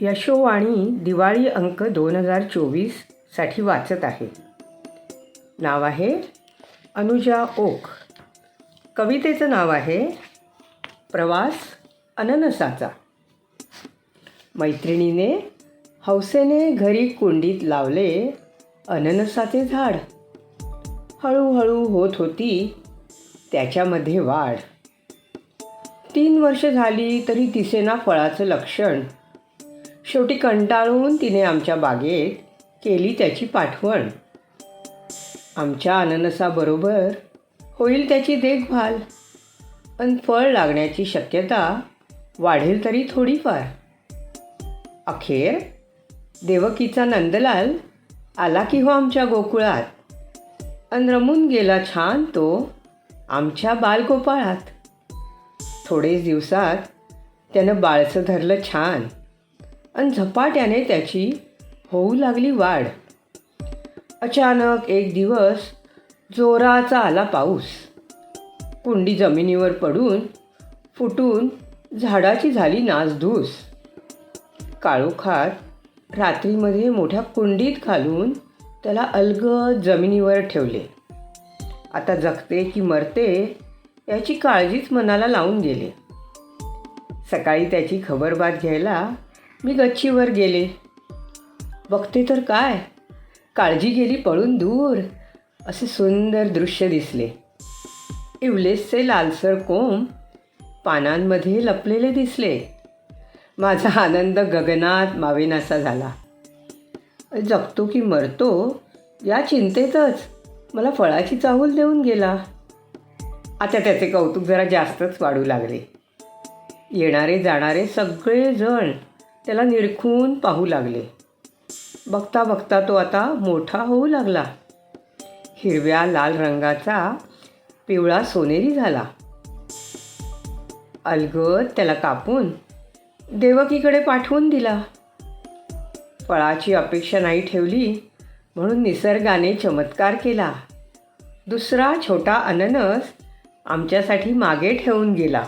यशोवाणी दिवाळी अंक दोन हजार चोवीससाठी वाचत आहे. नाव आहे अनुजा ओक. कवितेचं नाव आहे प्रवास अननसाचा. मैत्रिणीने हौसेने घरी कुंडीत लावले अननसाचे झाड. हळूहळू होत होती त्याच्यामध्ये वाढ. तीन वर्ष झाली तरी दिसेना फळाचं लक्षण शेवटी कंटाळून तिने आमच्या बागेत केली त्याची पाठवण. आमच्या अननसाबरोबर होईल त्याची देखभाल. पण फळ लागण्याची शक्यता वाढेल तरी थोडीफार. अखेर देवकीचा नंदलाल आला की हो आमच्या गोकुळात. अन रमून गेला छान तो आमच्या बालगोपाळात. थोडेच दिवसात त्यानं बाळसं धरलं छान. आणि झपाट्याने त्याची होऊ लागली वाढ. अचानक एक दिवस जोराचा आला पाऊस. कुंडी जमिनीवर पडून फुटून झाडाची झाली नासधूस. काळोखात रात्रीमध्ये मोठ्या कुंडीत घालून त्याला अलगद जमिनीवर ठेवले. आता जगते की मरते याची काळजीच मनाला लावून गेले. सकाळी त्याची खबरबात घ्यायला मी गच्चीवर गेले. बघते तर काय? काळजी गेली पळून दूर. असे सुंदर दृश्य दिसले. इवलेसचे लालसर कोंब पानांमध्ये लपलेले दिसले. माझा आनंद गगनात मावेनासा झाला. जगतो की मरतो या चिंतेतच मला फळाची चाहूल देऊन गेला. आता त्याचे कौतुक जरा जास्तच वाढू लागले. येणारे जाणारे सगळेजण त्याला निरखून पाहू लागले. बघता बघता तो आता मोठा होऊ लागला. हिरव्या लाल रंगाचा पिवळा सोनेरी झाला. अलगद त्याला कापून देवकीकडे पाठवून दिला. फळाची अपेक्षा नाही ठेवली म्हणून निसर्गाने चमत्कार केला. दुसरा छोटा अननस आमच्यासाठी मागे ठेवून गेला.